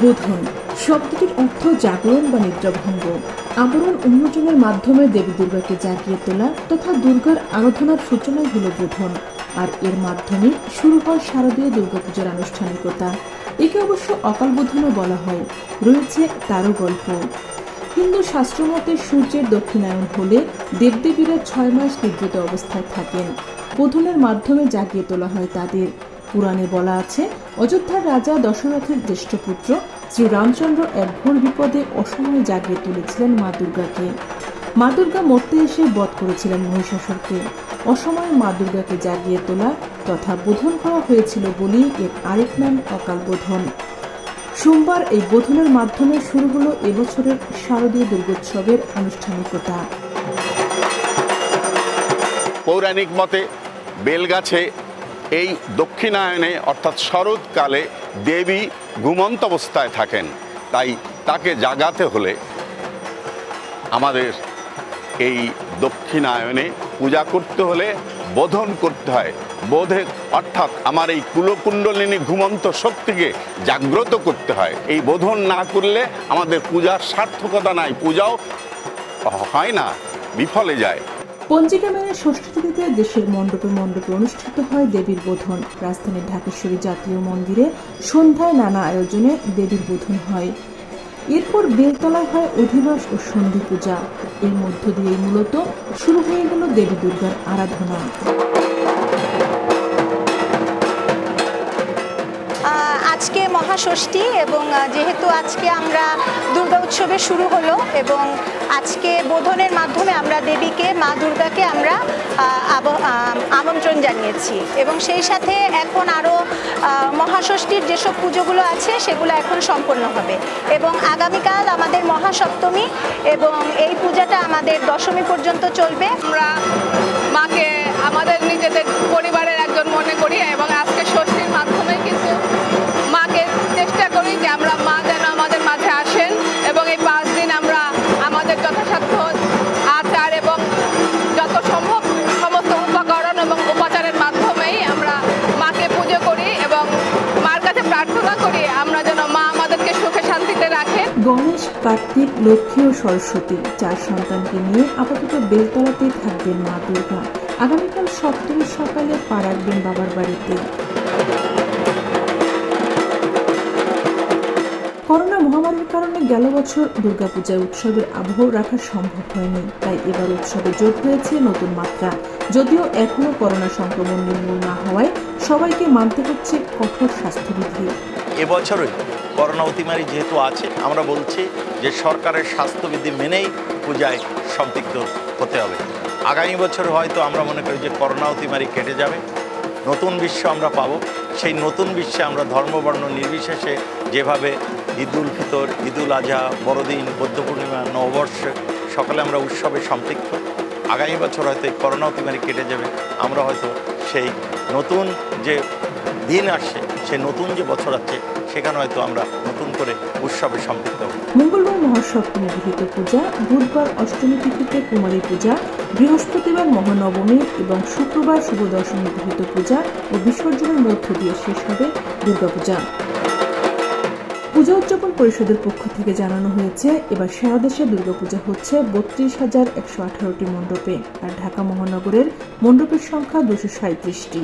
বোধন শব্দটির অর্থ জাগরণ বা নিদ্রাভঙ্গ। আবরণ উন্মোচনের মাধ্যমে দেবী দুর্গাকে জাগিয়ে তোলা তথা দুর্গার আরাধনার সূচনাই হল বোধন। আর এর মাধ্যমে শুরু হয় শারদীয় দুর্গাপূজার আনুষ্ঠানিকতা। একে অবশ্য অকাল বোধনও বলা হয়। রয়েছে তারও গল্প। হিন্দু শাস্ত্রমতে সূর্যের দক্ষিণায়ন হলে দেবদেবীরা ছয় মাস নিদ্রিত অবস্থায় থাকেন। বোধনের মাধ্যমে জাগিয়ে তোলা হয় তাদের। পুরাণে বলা আছে, অযোধ্যার রাজা দশরথের জ্যেষ্ঠ পুত্র শ্রীরামচন্দ্র এক ঘোর বিপদে অসময়ে জাগিয়ে তুলেছিলেন মা দুর্গাকে। মা দুর্গা মরতে এসে বধ করেছিলেন মহিষাসুরকে। অসময়ে মা দুর্গাকে জাগিয়ে তোলা তথা বোধন করা হয়েছিল বলেই এর আরেক নাম অকাল বোধন। সোমবার এই বোধনের মাধ্যমে শুরু হলো এবছরের শারদীয় দুর্গোৎসবের আনুষ্ঠানিকতা। পৌরাণিক মতে, বেলগাছে এই দক্ষিণায়নে, অর্থাৎ শরৎকালে, দেবী ঘুমন্ত অবস্থায় থাকেন। তাই তাকে জাগাতে হলে আমাদের এই দক্ষিণায়নে পূজা করতে হলে বোধন করতে হয়। বোধে, অর্থাৎ আমার এই কুলকুণ্ডলিনী ঘুমন্ত শক্তিকে জাগ্রত করতে হয়। এই বোধন না করলে আমাদের পূজার সার্থকতা নাই, পূজাও হয় না, বিফলে যায়। পঞ্জিকা মেলার ষষ্ঠ তিথিতে দেশের মণ্ডপে মণ্ডপে অনুষ্ঠিত হয় দেবীর বোধন। রাজধানীর ঢাকেশ্বরী জাতীয় মন্দিরে সন্ধ্যায় নানা আয়োজনে দেবীর বোধন হয়। এরপর বেলতলায় হয় অধিবাস ও সন্ধি পূজা। এর মধ্য দিয়ে মূলত শুরু হয়ে গেল দেবী দুর্গার আরাধনা। আজকে মহাষষ্ঠী এবং যেহেতু আজকে আমরা দুর্গা উৎসবে শুরু হলো এবং আজকে বোধনের মাধ্যমে আমরা দেবীকে, মা দুর্গাকে আমরা আমন্ত্রণ জানিয়েছি। এবং সেই সাথে এখন আরও মহাষষ্ঠীর যেসব পুজোগুলো আছে সেগুলো এখন সম্পন্ন হবে। এবং আগামীকাল আমাদের মহাসপ্তমী এবং এই পূজাটা আমাদের দশমী পর্যন্ত চলবে। আমরা মাকে, আমাদের নিজেদের পরিবারের একজন মনে করি করি, আমরা যেন মা আমাদেরকে সুখে শান্তিতে রাখেন গণেশ, কার্তিক, লক্ষ্মী ও সরস্বতী, চার সন্তানকে নিয়ে আপাতত বেলতলাতেই থাকবেন মা দুর্গা। আগামীকাল সপ্তমীর সকালে পা রাখবেন বাবার বাড়িতে। করোনা মহামারীর কারণে গেল বছর দুর্গাপূজায় উৎসবের আবহ রাখা সম্ভব হয়নি। তাই এবার উৎসবে যোগ হয়েছে নতুন মাত্রা। যদিও এখনও করোনা সংক্রমণ নির্মূল না হওয়ায় সবাইকে মানতে হচ্ছে কঠোর স্বাস্থ্যবিধি। এবছরই করোনা অতিমারি যেহেতু আছে, আমরা বলছি যে সরকারের স্বাস্থ্যবিধি মেনেই পূজায় সম্পৃক্ত হতে হবে। আগামী বছর হয়তো আমরা মনে করি যে করোনা অতিমারি কেটে যাবে। নতুন বিশ্ব আমরা পাবো। সেই নতুন বিশ্বে আমরা ধর্মবর্ণ নির্বিশেষে যেভাবে ঈদ উল ফিতর ঈদ উল আজহা, বড়দিন, বৌদ্ধ পূর্ণিমা, নববর্ষ, সকালে আমরা উৎসবে সম্পৃক্ত। আগামী বছর হয়তো এই করোনা অতিমারি কেটে যাবে। আমরা হয়তো সেই নতুন যে দিন আসছে সেই নতুন যে বছর আছে, সেখানে হয়তো আমরা নতুন করে উৎসবে সম্পৃক্ত হব। মঙ্গলবার মহাসপ্তমী গৃহীত পূজা, বুধবার অষ্টমী তিথিতে কুমারী পূজা, বৃহস্পতিবার মহানবমী এবং শুক্রবার শুভ দশমী গৃহীত পূজা ও বিসর্জনের মধ্য দিয়ে শেষ হবে দুর্গাপূজা। পূজা উদযাপন পরিষদের পক্ষ থেকে জানানো হয়েছে, এবার সারা দেশে দুর্গাপূজা হচ্ছে বত্রিশ হাজার একশো আঠারোটি মণ্ডপে, আর ঢাকা মহানগরের মণ্ডপের সংখ্যা দুশো সাঁত্রিশটি